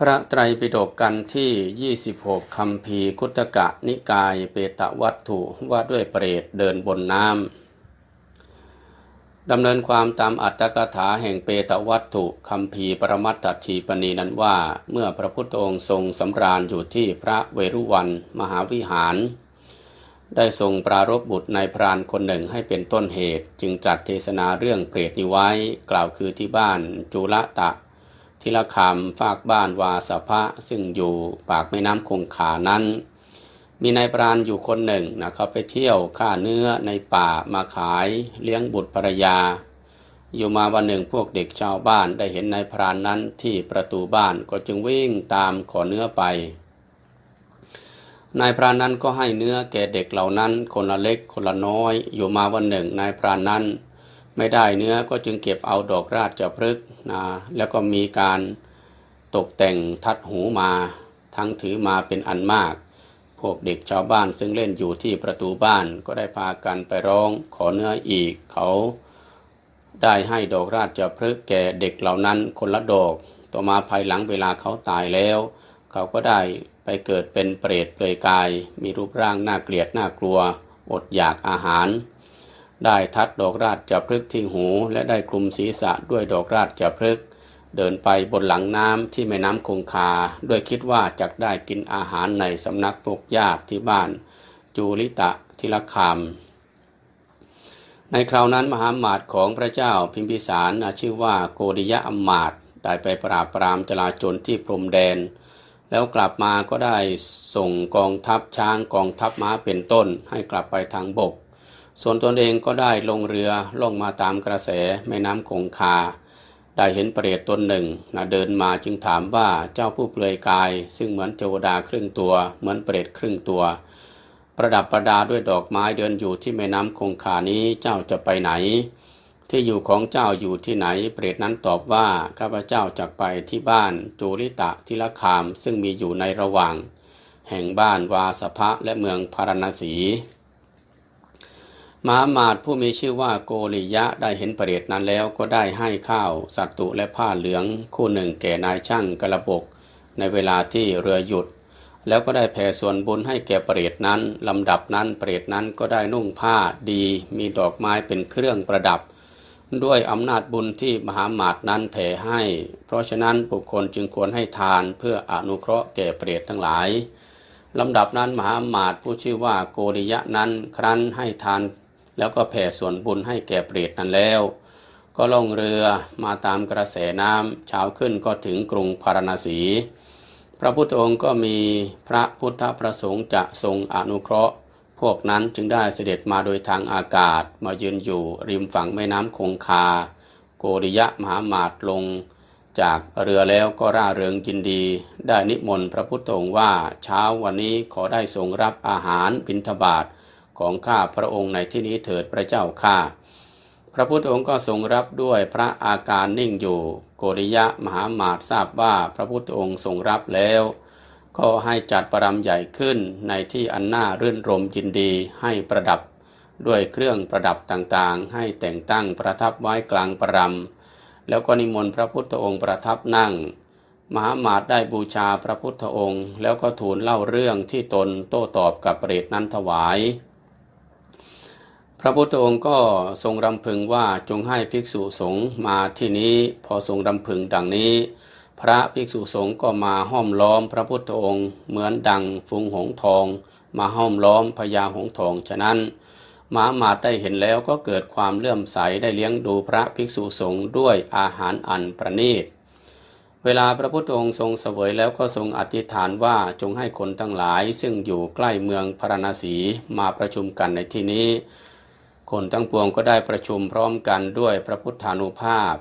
พระไตรปิฎกกันที่ 26คำพีร์คุตกะนิกายเปตวัตถุว่าด้วยเปรตเดินบนน้ำดำเนินความตามอัตถกถาแห่งเปตวัตถุคำพีร์ปรมัตถทีปณีนั้นว่า เมื่อพระพุทธองค์ทรงสำราญอยู่ที่พระเวรุวันมหาวิหาร ได้ทรงปรารบบุตรนายพรานคนหนึ่งให้เป็นต้นเหตุ จึงจัดเทศนาเรื่องเปรตนี้ไว้ กล่าวคือที่บ้านจุลตะ ทิละคำฝากบ้านวาสภะซึ่งอยู่ปากแม่น้ำคงคานั้น มีนายปรานอยู่คนหนึ่งนะเขาไปเที่ยวฆ่าเนื้อในป่ามาขายเลี้ยงบุตรภรรยา อยู่มาวันหนึ่งพวกเด็กชาวบ้านได้เห็นนายพรานนั้นที่ประตูบ้านก็จึงวิ่งตามขอเนื้อไป นายพรานนั้นก็ให้เนื้อแก่เด็กเหล่านั้น คนละเล็กคนละน้อย อยู่มาวันหนึ่งนายพรานนั้น ไม่ได้เนื้อก็จึงเก็บเอาดอกราชพฤกษ์ นะแล้วก็มีการตกแต่งทัดหูมาทั้งถือมาเป็นอันมาก พวกเด็กชาวบ้านซึ่งเล่นอยู่ที่ประตูบ้านก็ได้พากันไปร้องขอเนื้ออีกเขาได้ให้ดอกราชพฤกษ์แก่เด็กเหล่านั้นคนละดอก ต่อมาภายหลังเวลาเขาตายแล้ว เขาก็ได้ไปเกิดเป็นเปรตเปลือยกาย มีรูปร่างน่าเกลียดน่ากลัว อดอยากอาหาร ได้ทัดดอกราชจะพฤกษ์ที่หู และได้คลุมศีรษะด้วยดอกราชจะพฤกษ์เดินไปบนหลังน้ำที่แม่น้ำคงคา ด้วยคิดว่าจะได้กินอาหารในสำนักพวกญาติที่บ้าน จูลิตะทิลคามในคราวนั้นมหามาตย์ของพระเจ้าพิมพิสารชื่อว่าโกริยะอมมาตได้ไปปราบปรามจลาจลที่พรมแดน แล้วกลับมาก็ได้ส่งกองทัพช้างกองทัพม้าเป็นต้นให้กลับไปทางบก ส่วนตนเองก็ได้ลงเรือล่องมาตามกระแสแม่น้ำคงคา ได้เห็นเปรตตนหนึ่งนะเดินมาจึงถามว่าเจ้าผู้เปลือยกาย ซึ่งเหมือนเทวดาครึ่งตัว เหมือนเปรตครึ่งตัว ประดับประดาด้วยดอกไม้เดินอยู่ที่แม่น้ำคงคานี้เจ้าจะไปไหน ที่อยู่ของเจ้าอยู่ที่ไหน เปรตนั้นตอบว่าข้าพเจ้าจะไปที่บ้านจูริตะทิลคามซึ่งมีอยู่ในระหว่าง แห่งบ้านวาสภะและเมืองพารณสี มหามาตผู้มีชื่อว่าโกริยะได้เห็นเปรตนั้นแล้วก็ได้ให้ข้าว สัตตุและผ้าเหลืองคู่หนึ่งแก่นายช่างกระบก ในเวลาที่เรือหยุด แล้วก็ได้แผ่ส่วนบุญให้แก่เปรตนั้นลำดับนั้นเปรตนั้นก็ได้นุ่งผ้าดี มีดอกไม้เป็นเครื่องประดับ ด้วยอำนาจบุญที่มหามาตนั้นแผ่ให้ เพราะฉะนั้นบุคคลจึงควรให้ทานเพื่ออนุเคราะห์แก่เปรตทั้งหลายลำดับนั้นมหามาตผู้ชื่อว่าโกริยะนั้นครั้นให้ทาน แล้วก็แผ่ส่วนบุญให้แก่เปรตนั้นแล้ว ก็ล่องเรือมาตามกระแสน้ำเช้าขึ้นก็ถึงกรุงพาราณสี พระพุทธองค์ก็มีพระพุทธประสงค์จะทรงอนุเคราะห์ พวกนั้นจึงได้เสด็จมาโดยทางอากาศ มายืนอยู่ริมฝั่งแม่น้ำคงคา โกริยะมหามาตลงจากเรือแล้วก็ร่าเริงยินดี ได้นิมนต์พระพุทธองค์ว่าเช้าวันนี้ขอได้ทรงรับอาหารบิณฑบาต ของข้าพระองค์ในที่นี้เถิดพระเจ้าข้าพระพุทธองค์ก็ทรงรับด้วยพระอาการนิ่งอยู่ โกริยะมหามาตทราบว่าพระพุทธองค์ทรงรับแล้ว ก็ให้จัดประรำใหญ่ขึ้นในที่อันน่ารื่นรมยินดีให้ประดับด้วยเครื่องประดับต่างๆ ให้แต่งตั้งประทับไว้กลางประรำแล้วก็นิมนต์พระพุทธองค์ประทับนั่ง มหามาตได้บูชาพระพุทธองค์ แล้วก็ทูลเล่าเรื่องที่ตนโต้ตอบกับเปรตนั้นถวาย ระพุทธองค์ก็ทรงรำพึงว่าจงให้ภิกษุสงฆ์มาที่นี้พอทรงรำพึงดังนี้ พระภิกษุสงฆ์ก็มาห้อมล้อมพระพุทธองค์เหมือนดังฟุงหงทอง มาห้อมล้อมพญาหงทองฉะนั้นมหามาตได้เห็นแล้วก็เกิดความเลื่อมใสได้เลี้ยงดูพระภิกษุสงฆ์ด้วยอาหารอันประณีต เวลาพระพุทธองค์ทรงเสวยแล้วก็ทรงอธิษฐานว่าจงให้คนทั้งหลาย ซึ่งอยู่ใกล้เมืองพาราณสีมาประชุมกันในที่นี้ คนทั้งปวงก็ได้ประชุมพร้อมกันด้วยพระพุทธานุภาพ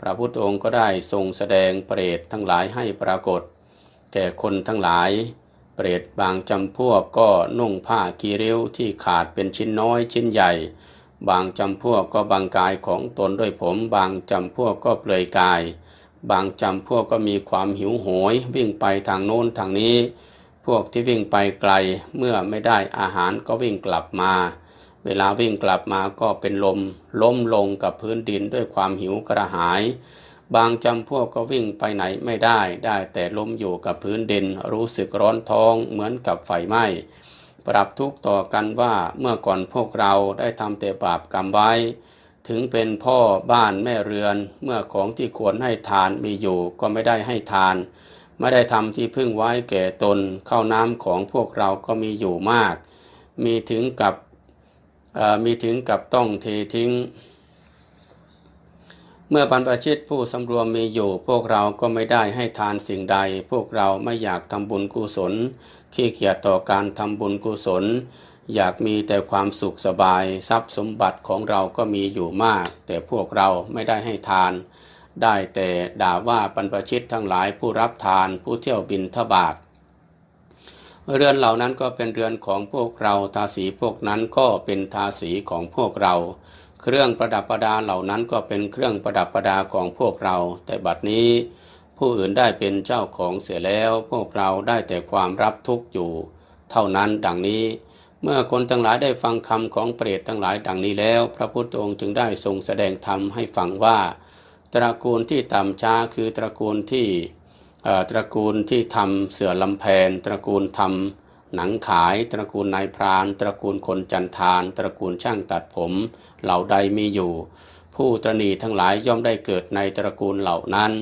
พระพุทธองค์ก็ได้ทรงแสดงเปรตทั้งหลายให้ปรากฏ แก่คนทั้งหลาย เปรตบางจำพวกก็นุ่งผ้ากีริ้วที่ขาดเป็นชิ้นน้อยชิ้นใหญ่ บางจำพวกก็บังกายของตนด้วยผม บางจำพวกก็เปลือยกาย บางจำพวกก็มีความหิวโหย วิ่งไปทางโน้นทางนี้ พวกที่วิ่งไปไกลเมื่อไม่ได้อาหารก็วิ่งกลับมา เวลาวิ่งกลับมาก็เป็นลม ล้มลงกับพื้นดินด้วยความหิวกระหาย บางจำพวกก็วิ่งไปไหนไม่ได้ ได้แต่ล้มอยู่กับพื้นดิน รู้สึกร้อนท้องเหมือนกับไฟไหม้ ปรับทุกต่อกันว่าเมื่อก่อนพวกเราได้ทำแต่บาปกรรมไว้ ถึงเป็นพ่อบ้านแม่เรือน เมื่อของที่ควรให้ทานมีอยู่ก็ไม่ได้ให้ทานไม่ได้ทำที่พึ่งไว้แก่ตนข้าวน้ำของพวกเราก็มีอยู่มาก มีถึงกับ มีถึงกับต้องเททิ้ง เมื่อบรรพชิตผู้สำรวมมีอยู่ พวกเราก็ไม่ได้ให้ทานสิ่งใด พวกเราไม่อยากทำบุญกุศล ขี้เกียจต่อการทำบุญกุศล อยากมีแต่ความสุขสบาย ทรัพย์สมบัติของเราก็มีอยู่มาก แต่พวกเราไม่ได้ให้ทาน ได้แต่ด่าว่าบรรพชิตทั้งหลายผู้รับทานผู้เที่ยวบินทบาท เรือนเหล่านั้นก็เป็นเรือนของพวกเราทาสีพวกนั้นก็เป็นทาสีของพวกเรา เครื่องประดับประดาเหล่านั้นก็เป็นเครื่องประดับประดาของพวกเรา แต่บัดนี้ ผู้อื่นได้เป็นเจ้าของเสียแล้ว พวกเราได้แต่ความรับทุกข์อยู่ เท่านั้นดังนี้ เมื่อคนทั้งหลายได้ฟังคำของเปรตทั้งหลายดังนี้แล้ว พระพุทธองค์จึงได้ทรงแสดงธรรมให้ฟังว่า ตระกูลที่ต่ำช้าคือตระกูลที่ ตระกูลที่ทำเสือลำแพน ตระกูลทำหนังขาย ตระกูลนายพราน ตระกูลคนจันทาน ตระกูลช่างตัดผม เหล่าใดมีอยู่ ผู้ตรณีทั้งหลายย่อมได้เกิดในตระกูลเหล่านั้น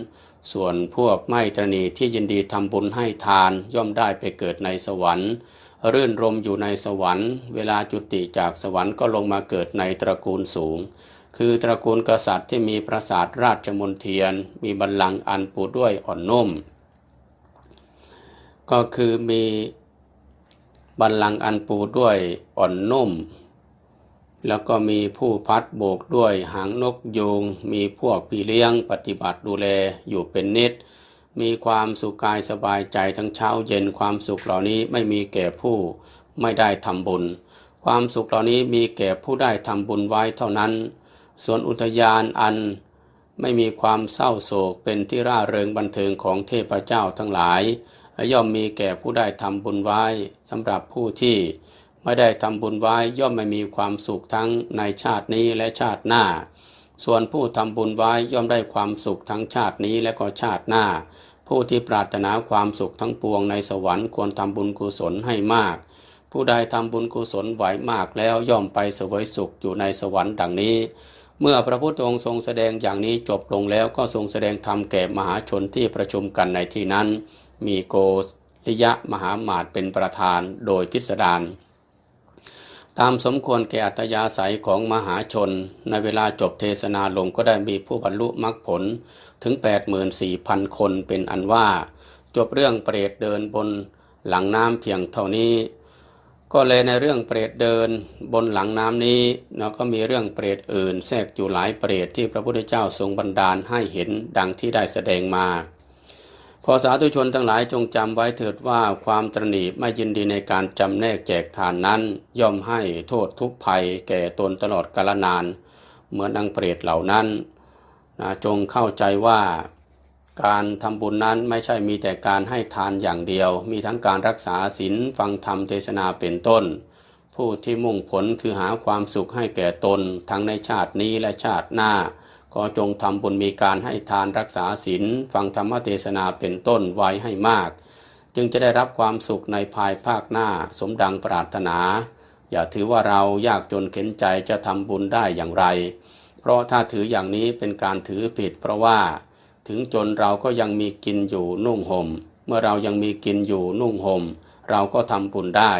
ส่วนพวกไม่ตรณีที่ยินดีทำบุญให้ทานย่อมได้ไปเกิดในสวรรค์รื่นรมอยู่ในสวรรค์ เวลาจุติจากสวรรค์ก็ลงมาเกิดในตระกูลสูง คือตระกูลกษัตริย์ที่มีปราสาทราชมนเทียน มีบัลลังก์อันปูด้วยอ่อนนุ่ม ก็คือมีบัลลังก์อันปูด้วยอ่อนนุ่ม แล้วก็มีผู้พัดโบกด้วยหางนกยูงมีพวกพี่เลี้ยงปฏิบัติดูแลอยู่เป็นนิด มีความสุขกายสบายใจทั้งเช้าเย็นความสุขเหล่านี้ไม่มีแก่ผู้ไม่ได้ทำบุญ ความสุขเหล่านี้มีแก่ผู้ได้ทำบุญไว้เท่านั้น ส่วนอุทยานอันไม่มีความเศร้าโศกเป็นที่ร่าเริงบันเทิงของเทพเจ้าทั้งหลาย ย่อมมีแก่ผู้ได้ทำบุญไว้สำหรับผู้ที่ไม่ได้ทำบุญไว้ย่อมไม่มีความสุขทั้งในชาตินี้และชาติหน้า ส่วนผู้ทำบุญไว้ย่อมได้ความสุขทั้งชาตินี้และก็ชาติหน้า ผู้ที่ปรารถนาความสุขทั้งปวงในสวรรค์ควรทำบุญกุศลให้มาก ผู้ใดทำบุญกุศลไหวมากแล้วย่อมไปเสวยสุขอยู่ในสวรรค์ดังนี้ เมื่อพระพุทธองค์ทรงแสดงอย่างนี้จบลงแล้วก็ทรงแสดงธรรมแก่มหาชนที่ประชุมกันในที่นั้น มีโกริยะมหาหมาตเป็นประธานโดยพิสดารตามสมควรแก่อัตยาศัยของมหาชน ในเวลาจบเทศนาลงก็ได้มีผู้บรรลุมรรคผลถึง 84,000 คนเป็นอันว่า จบเรื่องเปรตเดินบนหลังน้ำเพียงเท่านี้ ก็เลยในเรื่องเปรตเดินบนหลังน้ำนี้เนาะก็มีเรื่องเปรตอื่น แทรกอยู่หลายเปรตที่พระพุทธเจ้าทรงบันดาลให้เห็นดังที่ได้แสดงมา ขอสาธุชนทั้งหลายจงจำไว้เถิดว่าความตรณีไม่ยินดีในการจำแนกแจกทานนั้น ย่อมให้โทษทุกภัยแก่ตนตลอดกาลนาน เหมือนดังเปรตเหล่านั้นนะจงเข้าใจว่าการทำบุญนั้นไม่ใช่มีแต่การให้ทานอย่างเดียว มีทั้งการรักษาศีลฟังธรรมเทศนาเป็นต้น ผู้ที่มุ่งผลคือหาความสุขให้แก่ตน ทั้งในชาตินี้และชาติหน้า ขอจงทำบุญมีการให้ทานรักษาศีลฟังธรรมเทศนาเป็นต้นไว้ให้มาก จึงจะได้รับความสุขในภายภาคหน้าสมดังปรารถนา อย่าถือว่าเรายากจนเข็นใจจะทำบุญได้อย่างไร เพราะถ้าถืออย่างนี้เป็นการถือผิด เพราะว่า ถึงจนเราก็ยังมีกินอยู่นุ่งหม่มเมื่อเรายังมีกินอยู่นุ่งห่มเราก็ทำบุญได้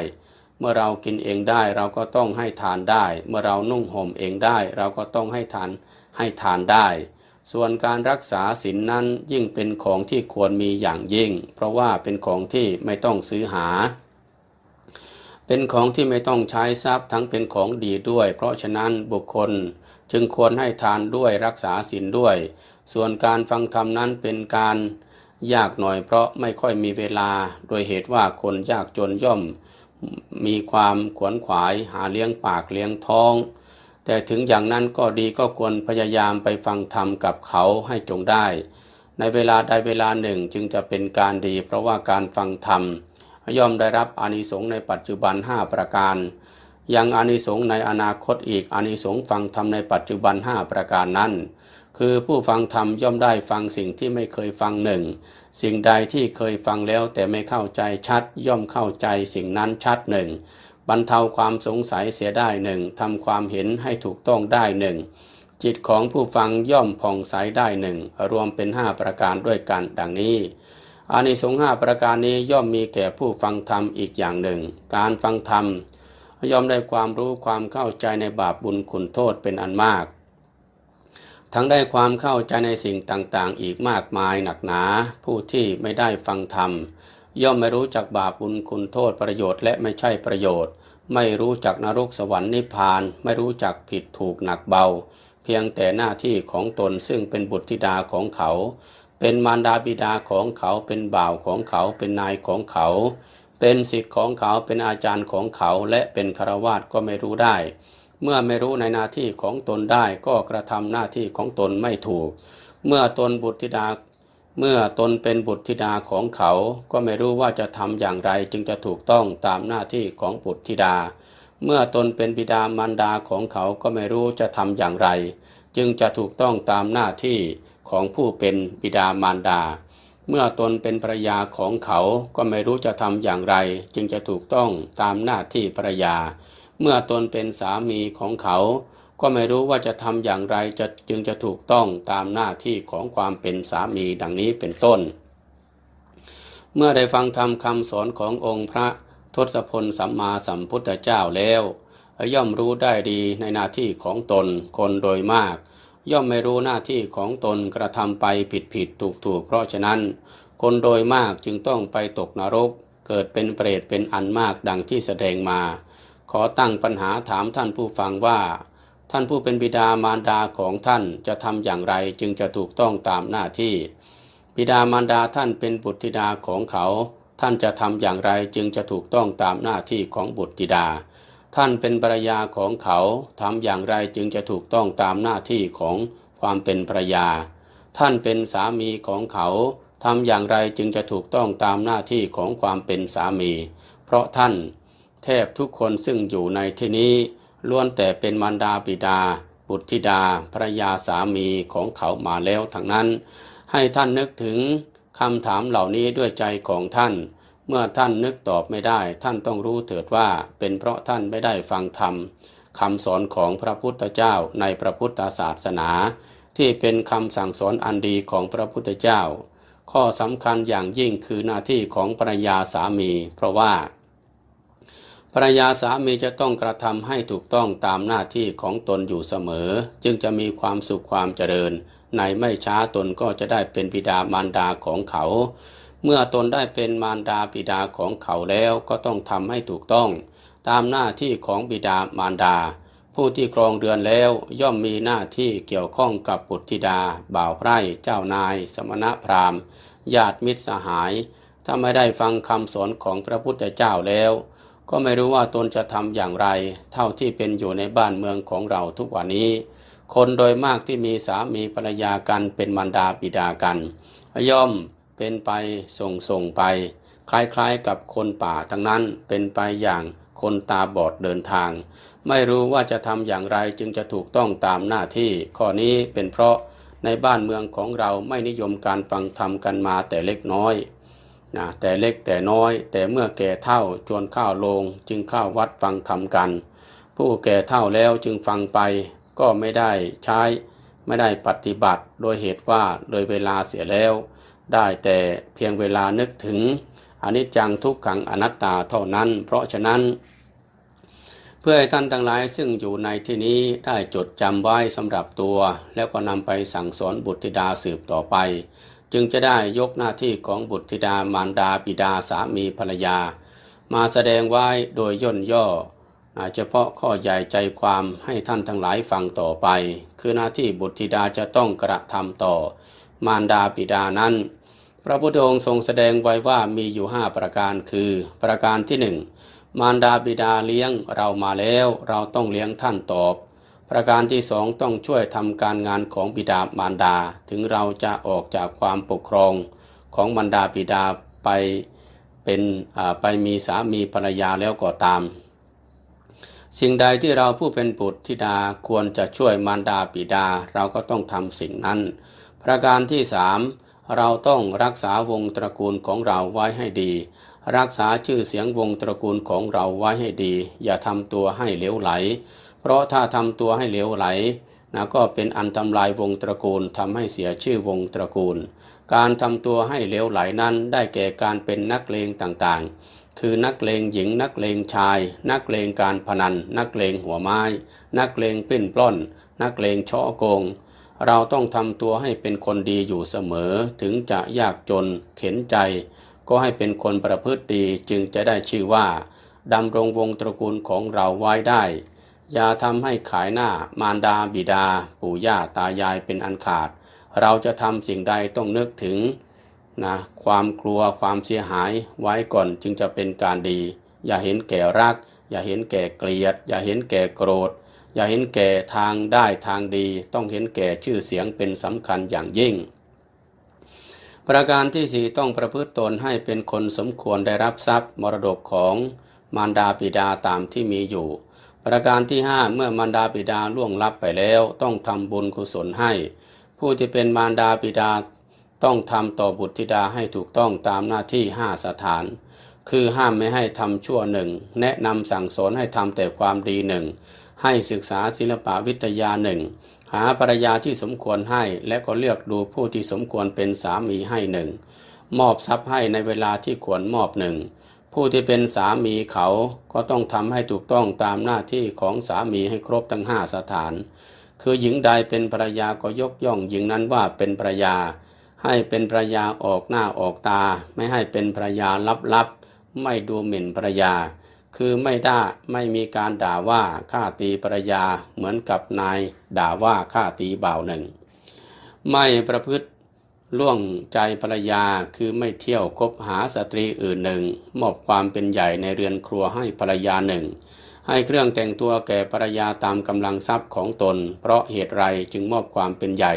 เมื่อเรากินเองได้เราก็ต้องให้ทานได้ เมื่อเรานุ่งห่มเองได้ เราก็ต้องให้ทาน ให้ทานได้ ส่วนการรักษาศีลนนั้นยิ่งเป็นของที่ควรมีอย่างยิ่ง เพราะว่าเป็นของที่ไม่ต้องซื้อหา เป็นของที่ไม่ต้องใช้ทรัพย์ทั้งเป็นของดีด้วย เพราะฉะนั้นบุคคลจึงควรให้ทานด้วยรักษาศีลด้วย ส่วนการฟังธรรมนั้นเป็นการยากหน่อยเพราะไม่ค่อยมีเวลา โดยเหตุว่าคนยากจนย่อม มีความขวนขวายหาเลี้ยงปากเลี้ยงท้อง แต่ถึงอย่างนั้นก็ดีก็ควรพยายามไปฟังธรรมกับเขาให้จงได้ ในเวลาใดเวลาหนึ่งจึงจะเป็นการดี เพราะว่าการฟังธรรมย่อมได้รับอานิสงส์ในปัจจุบัน 5 ประการ ยังอานิสงส์ในอนาคตอีกอานิสงส์ฟังธรรมในปัจจุบัน 5 ประการนั้น คือผู้ฟังธรรมย่อมได้ฟังสิ่งที่ไม่เคยฟังหนึ่งสิ่งใดที่เคยฟังแล้วแต่ไม่เข้าใจชัด ย่อมเข้าใจสิ่งนั้นชัดหนึ่ง บรรเทาความสงสัยเสียได้หนึ่งทำความเห็นให้ถูกต้องได้หนึ่งจิตของผู้ฟังย่อมผ่องใสได้หนึ่งรวมเป็นห้าประการด้วยกันดังนี้อานิสงส์ห้าประการนี้ย่อมมีแก่ผู้ฟังธรรมอีกอย่างหนึ่ง การฟังธรรมย่อมได้ความรู้ความเข้าใจในบาปบุญคุณโทษเป็นอันมาก ทั้งได้ความเข้าใจในสิ่งต่างๆ อีกมากมายหนักหนา ผู้ที่ไม่ได้ฟังธรรม ย่อมไม่รู้จักบาปบุญคุณโทษประโยชน์และไม่ใช่ประโยชน์ ไม่รู้จักนรกสวรรค์นิพพาน ไม่รู้จักผิดถูกหนักเบา เพียงแต่หน้าที่ของตนซึ่งเป็นบุตรธิดาของเขา เป็นมารดาบิดาของเขาเป็นบ่าวของเขาเป็นนายของเขา เป็นสิทธิ์ของเขาเป็นอาจารย์ของเขาและเป็นคารวาสก็ไม่รู้ได้ เมื่อไม่รู้ในหน้าที่ของตนได้ก็กระทำหน้าที่ของตนไม่ถูก เมื่อตนบุตรธิดา เมื่อตนเป็นบุตรธิดาของเขาก็ไม่รู้ว่าจะทำอย่างไรจึงจะถูกต้องตามหน้าที่ของบุตรธิดา เมื่อตนเป็นบิดามารดาของเขาก็ไม่รู้จะทำอย่างไร จึงจะถูกต้องตามหน้าที่ของผู้เป็นบิดามารดา เมื่อตนเป็นภรยาของเขาก็ไม่รู้จะทำอย่างไร จึงจะถูกต้องตามหน้าที่ภรยา เมื่อตนเป็นสามีของเขา ก็ไม่รู้ว่าจะทำอย่างไรจะจึงจะถูกต้องตามหน้าที่ของความเป็นสามีดังนี้เป็นต้น เมื่อได้ฟังธรรมคำสอนขององค์พระทศพลสัมมาสัมพุทธเจ้าแล้วย่อมรู้ได้ดีในหน้าที่ของตนคนโดยมาก ย่อมไม่รู้หน้าที่ของตนกระทำไปผิดผิดถูกถูกเพราะฉะนั้น คนโดยมากจึงต้องไปตกนรก เกิดเป็นเปรตเป็นอันมากดังที่แสดงมา ขอตั้งปัญหาถามท่านผู้ฟังว่า ท่านผู้เป็นบิดามารดาของท่านจะทำอย่างไรจึงจะถูกต้องตามหน้าที่ บิดามารดาท่านเป็นบุตรธิดาของเขา ท่านจะทำอย่างไรจึงจะถูกต้องตามหน้าที่ของบุตรธิดา ท่านเป็นภรรยาของเขาทำอย่างไรจึงจะถูกต้องตามหน้าที่ของความเป็นภรรยา ท่านเป็นสามีของเขาทำอย่างไรจึงจะถูกต้องตามหน้าที่ของความเป็นสามี เพราะท่านแทบทุกคนซึ่งอยู่ในที่นี้ ล้วนแต่เป็นมารดาบิดา บุตรธิดาภรยาสามีของเขามาแล้วทั้งนั้น ให้ท่านนึกถึงคำถามเหล่านี้ด้วยใจของท่าน เมื่อท่านนึกตอบไม่ได้ ท่านต้องรู้เถิดว่าเป็นเพราะท่านไม่ได้ฟังธรรมคำสอนของพระพุทธเจ้าในพระพุทธศาสนา ที่เป็นคำสั่งสอนอันดีของพระพุทธเจ้า ข้อสำคัญอย่างยิ่งคือหน้าที่ของภรรยาสามี เพราะว่า ภรรยาสามีจะต้องกระทำให้ถูกต้องตามหน้าที่ของตนอยู่เสมอ จึงจะมีความสุขความเจริญ ในไม่ช้าตนก็จะได้เป็นบิดามารดาของเขา เมื่อตนได้เป็นมารดาบิดาของเขาแล้วก็ต้องทำให้ถูกต้อง ตามหน้าที่ของบิดามารดา ผู้ที่ครองเรือนแล้วย่อมมีหน้าที่เกี่ยวข้องกับบุตรธิดา บ่าวไพร่เจ้านาย สมณพราหมณ์ญาติมิตรสหาย ถ้าไม่ได้ฟังคำสอนของพระพุทธเจ้าแล้ว ก็ไม่รู้ว่าตนจะทำอย่างไร เท่าที่เป็นอยู่ในบ้านเมืองของเราทุกวันนี้ คนโดยมากที่มีสามีภรรยากันเป็นมารดาบิดากัน ย่อมเป็นไปส่งส่งไป คล้ายๆกับคนป่าทั้งนั้นเป็นไปอย่างคนตาบอดเดินทาง ไม่รู้ว่าจะทำอย่างไรจึงจะถูกต้องตามหน้าที่ ข้อนี้เป็นเพราะในบ้านเมืองของเราไม่นิยมการฟังธรรมกันมาแต่เล็กน้อย นะแต่เล็กแต่น้อย แต่เมื่อแก่เท่าจวนข้าวลง จึงเข้าวัดฟังธรรมกัน ผู้แก่เท่าแล้วจึงฟังไป ก็ไม่ได้ใช้ ไม่ได้ปฏิบัติ โดยเหตุว่าเลยเวลาเสียแล้ว ได้แต่เพียงเวลานึกถึงอนิจจังทุกขังอนัตตาเท่านั้น เพราะฉะนั้น เพื่อให้ท่านทั้งหลายซึ่งอยู่ในที่นี้ได้จดจำไว้สำหรับตัว แล้วก็นำไปสั่งสอนบุตรธิดาสืบต่อไป จึงจะได้ยกหน้าที่ของบุตรธิดามารดาบิดาสามีภรรยา มาแสดงไว้โดยย่นย่อเฉพาะข้อใหญ่ใจความให้ท่านทั้งหลายฟังต่อไป คือหน้าที่บุตรธิดาจะต้องกระทำต่อ มารดาบิดานั้น พระพุทธองค์ทรงแสดงไว้ว่ามีอยู่ห้าประการคือ ประการที่หนึ่งมารดาบิดาเลี้ยงเรามาแล้ว เราต้องเลี้ยงท่านตอบ ประการที่สองต้องช่วยทำการงานของบิดามารดา ถึงเราจะออกจากความปกครองของมารดาบิดาไปเป็นไปมีสามีภรรยาแล้วก็ตาม สิ่งใดที่เราผู้เป็นบุตรธิดาควรจะช่วยมารดาปิดาเราก็ต้องทำสิ่งนั้น ประการที่สามเราต้องรักษาวงตระกูลของเราไว้ให้ดี รักษาชื่อเสียงวงตระกูลของเราไว้ให้ดี อย่าทำตัวให้เหลวไหล เพราะถ้าทำตัวให้เหลวไหลนะก็เป็นอันทำลายวงตระกูลทำให้เสียชื่อวงตระกูล การทำตัวให้เหลวไหลนั้นได้แก่การเป็นนักเลงต่างๆ คือนักเลงหญิงนักเลงชาย นักเลงการพนัน นักเลงหัวไม้ นักเลงปิ้นปล้น นักเลงช่อโกง เราต้องทำตัวให้เป็นคนดีอยู่เสมอ ถึงจะยากจนเข็นใจ ก็ให้เป็นคนประพฤติดีจึงจะได้ชื่อว่าดำรงวงตระกูลของเราไว้ได้ อย่าทำให้ขายหน้ามารดาบิดา ปู่ย่าตายายเป็นอันขาด เราจะทำสิ่งใดต้องนึกถึงนะความกลัวความเสียหายไว้ก่อนจึงจะเป็นการดี อย่าเห็นแก่รัก อย่าเห็นแก่เกลียด อย่าเห็นแก่โกรธ อย่าเห็นแก่ทางได้ทางดี ต้องเห็นแก่ชื่อเสียงเป็นสำคัญอย่างยิ่ง ประการที่สี่ต้องประพฤติตนให้เป็นคนสมควรได้รับทรัพย์มรดกของมารดาบิดาตามที่มีอยู่ ประการที่ห้าเมื่อมารดาบิดาล่วงลับไปแล้วต้องทำบุญกุศลให้ ผู้ที่เป็นมารดาบิดาต้องทำต่อบุตรธิดาให้ถูกต้องตามหน้าที่ห้าสถาน คือห้ามไม่ให้ทำชั่วหนึ่งแนะนำสั่งสอนให้ทำแต่ความดีหนึ่งให้ศึกษาศิลปวิทยาหนึ่งหาภรรยาที่สมควรให้และก็เลือกดูผู้ที่สมควรเป็นสามีให้หนึ่งมอบทรัพย์ให้ในเวลาที่ควรมอบหนึ่ง ผู้ที่เป็นสามีเขาก็ต้องทำให้ถูกต้องตามหน้าที่ของสามีให้ครบทั้งห้าสถาน คือหญิงใดเป็นภรรยาก็ยกย่องหญิงนั้นว่าเป็นภรรยา ให้เป็นภรรยาออกหน้าออกตา ไม่ให้เป็นภรรยาลับๆ ไม่ดูหมิ่นภรรยา คือไม่ได้ไม่มีการด่าว่าฆ่าตีภรรยาเหมือนกับนายด่าว่าฆ่าตีบ่าวหนึ่ง ไม่ประพฤติ ล่วงใจภรรยาคือไม่เที่ยวคบหาสตรีอื่นหนึ่ง มอบความเป็นใหญ่ในเรือนครัวให้ภรรยาหนึ่ง ให้เครื่องแต่งตัวแก่ภรรยาตามกำลังทรัพย์ของตน เพราะเหตุไรจึงมอบความเป็นใหญ่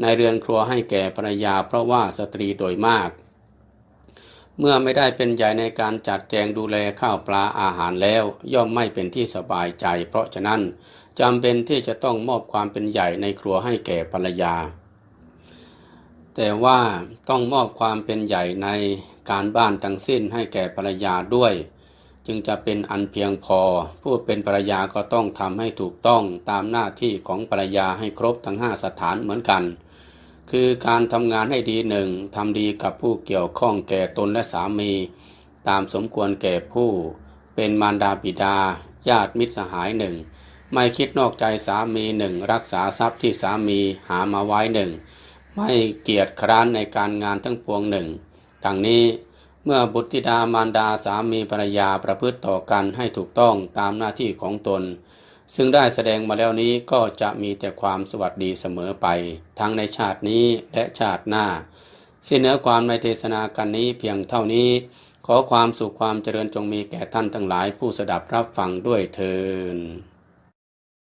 ในเรือนครัวให้แก่ภรรยาเพราะว่าสตรีโดยมาก เมื่อไม่ได้เป็นใหญ่ในการจัดแจงดูแลข้าวปลาอาหารแล้ว ย่อมไม่เป็นที่สบายใจ เพราะฉะนั้นจำเป็นที่จะต้องมอบความเป็นใหญ่ในครัวให้แก่ภรรยา แต่ว่าต้องมอบความเป็นใหญ่ในการบ้านทั้งสิ้นให้แก่ภรรยาด้วย จึงจะเป็นอันเพียงพอ ผู้เป็นภรรยาก็ต้องทำให้ถูกต้องตามหน้าที่ของภรรยาให้ครบทั้งห้าสถานเหมือนกัน คือการทำงานให้ดีหนึ่งทำดีกับผู้เกี่ยวข้องแก่ตนและสามี ตามสมควรแก่ผู้ เป็นมารดาบิดา ญาติมิตรสหายหนึ่งไม่คิดนอกใจสามีหนึ่งรักษาทรัพย์ที่สามีหามาไว้หนึ่ง ไม่เกียจคร้านในการงานทั้งปวงหนึ่งดังนี้เมื่อบุตรธิดามารดาสามีภรรยาประพฤติต่อกันให้ถูกต้องตามหน้าที่ของตน ซึ่งได้แสดงมาแล้วนี้ก็จะมีแต่ความสวัสดีเสมอไป ทั้งในชาตินี้และชาติหน้า สิ้นเนื้อความในเทศนากันนี้เพียงเท่านี้ ขอความสุขความเจริญจงมีแก่ท่านทั้งหลายผู้สดับรับฟังด้วยเทิน